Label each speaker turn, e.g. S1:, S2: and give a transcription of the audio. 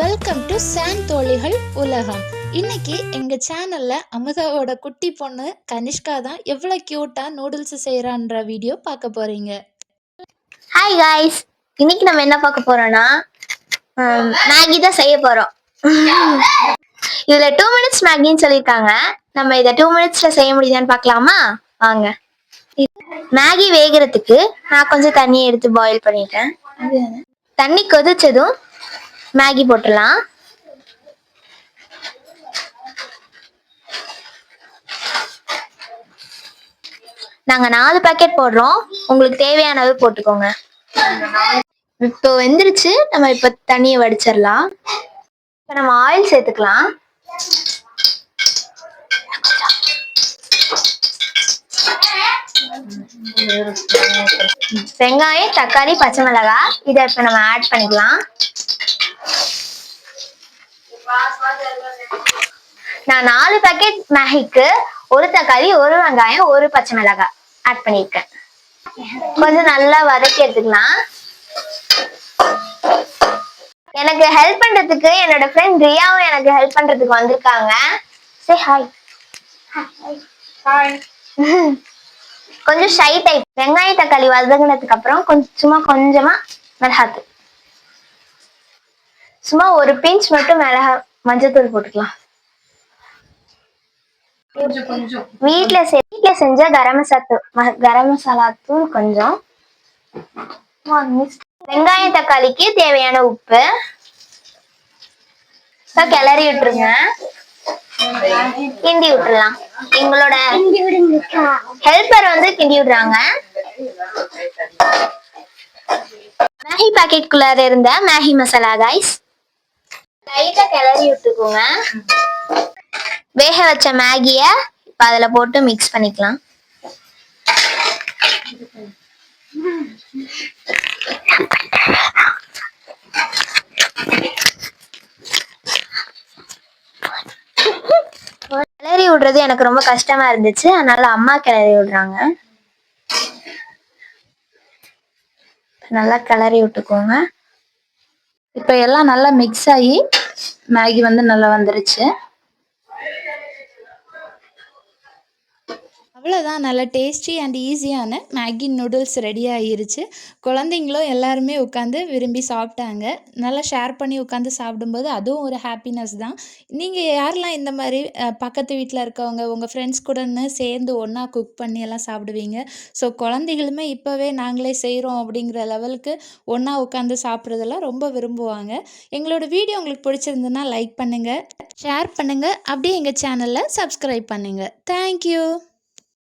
S1: Welcome to San தோழிகள் உலகம் இன்னைக்கு எங்க சேனல்ல அமுதாவோட குட்டி பொண்ணு கனிஷ்கா தான் எவ்வளோ கியூட்டா நூடுல்ஸ் செய்யறான்ற வீடியோ பார்க்க போறீங்க.
S2: ஹாய் காய்ஸ் இன்னைக்கு நம்ம என்ன பார்க்க போறோம்னா மேகி தான் செய்ய போறோம். இதுல டூ மினிட்ஸ் மேகின்னு சொல்லியிருக்காங்க. நம்ம இதை டூ மினிட்ஸ்ல செய்ய முடியுதான்னு பார்க்கலாமா? வாங்க. மேகி வேகிறதுக்கு நான் கொஞ்சம் தண்ணி எடுத்து பாயில் பண்ணிட்டேன். தண்ணி கொதிச்சதும் மேகி போட்டுடலாம். நாங்க நாலு பாக்கெட் போடுறோம். உங்களுக்கு தேவையானது போட்டுக்கோங்க. இப்போ வெந்துருச்சு. நம்ம இப்போ தண்ணியை வடிச்சிடலாம். இப்போ நம்ம ஆயில் சேர்த்துக்கலாம். வெங்காயம் தக்காளி பச்சை மிளகாய். இதை இப்போ நம்ம ஆட் பண்ணிக்கலாம். நான் நாலு பாக்கெட் மேகிக்கு ஒரு தக்காளி ஒரு வெங்காயம் ஒரு பச்சை மிளகாய் ஆட் பண்ணியிருக்கேன். கொஞ்சம் நல்லா வதக்கி எடுத்துக்கலாம். எனக்கு ஹெல்ப் பண்றதுக்கு என்னோட ஃப்ரெண்ட் ரியாவும் எனக்கு ஹெல்ப் பண்றதுக்கு வந்திருக்காங்க. சே ஹாய் கொஞ்சம் ஷை டைப் வெங்காய தக்காளி வதங்கினதுக்கு அப்புறம் கொஞ்சம் சும்மா கொஞ்சமா மிளகாத்தூள். சும்மா ஒரு பிஞ்ச் மட்டும் மிளகா மஞ்சத்தூள் போட்டுக்கலாம். வீட்ல வீட்ல செஞ்ச கரம் மசாலா கரம் மசாலா தூள் கொஞ்சம். வா, miss. வெங்காய தக்காளிக்கு தேவையான உப்பு. இப்ப கிளறி விட்டுருங்க. கிண்டி விட்டுறலாம் எங்களோட ஹெல்ப்பர் வந்து கிண்டி விடுறாங்க. மேகி பாக்கெட் குள்ளார இருந்த மேகி மசாலா கைஸ் லைட்டா கிளறி விட்டுக்கோங்க. வேக வச்ச மேகிய இப்ப அதுல போட்டு மிக்ஸ் பண்ணிக்கலாம். கிளறி விடுறது எனக்கு ரொம்ப கஷ்டமா இருந்துச்சு. அதனால அம்மா கிளறி விடுறாங்க. நல்லா கிளறி விட்டுக்கோங்க.
S1: இப்போ எல்லாம் நல்லா மிக்ஸ் ஆகி மேகி வந்து நல்லா வந்துருச்சு. அவ்வளோதான் நல்ல டேஸ்டி அண்ட் ஈஸியான மேகி நூடுல்ஸ் ரெடி ஆகிருச்சு குழந்தைங்களும் எல்லாருமே உட்காந்து விரும்பி சாப்பிட்டாங்க. நல்லா ஷேர் பண்ணி உட்காந்து சாப்பிடும்போது அதுவும் ஒரு ஹாப்பினஸ் தான். நீங்கள் யாரெல்லாம் இந்த மாதிரி பக்கத்து வீட்டில் இருக்கவங்க உங்கள் ஃப்ரெண்ட்ஸ் கூடன்னு சேர்ந்து ஒன்றா குக் பண்ணி எல்லாம் சாப்பிடுவீங்க. ஸோ குழந்தைகளுமே இப்போவே நாங்களே செய்கிறோம் அப்படிங்கிற லெவலுக்கு ஒன்றா உட்காந்து சாப்பிட்றதெல்லாம் ரொம்ப விரும்புவாங்க. எங்களோட வீடியோ உங்களுக்கு பிடிச்சிருந்துன்னா லைக் பண்ணுங்கள் ஷேர் பண்ணுங்கள் அப்படியே எங்கள் சேனலில் சப்ஸ்கிரைப் பண்ணுங்கள் தேங்க்யூ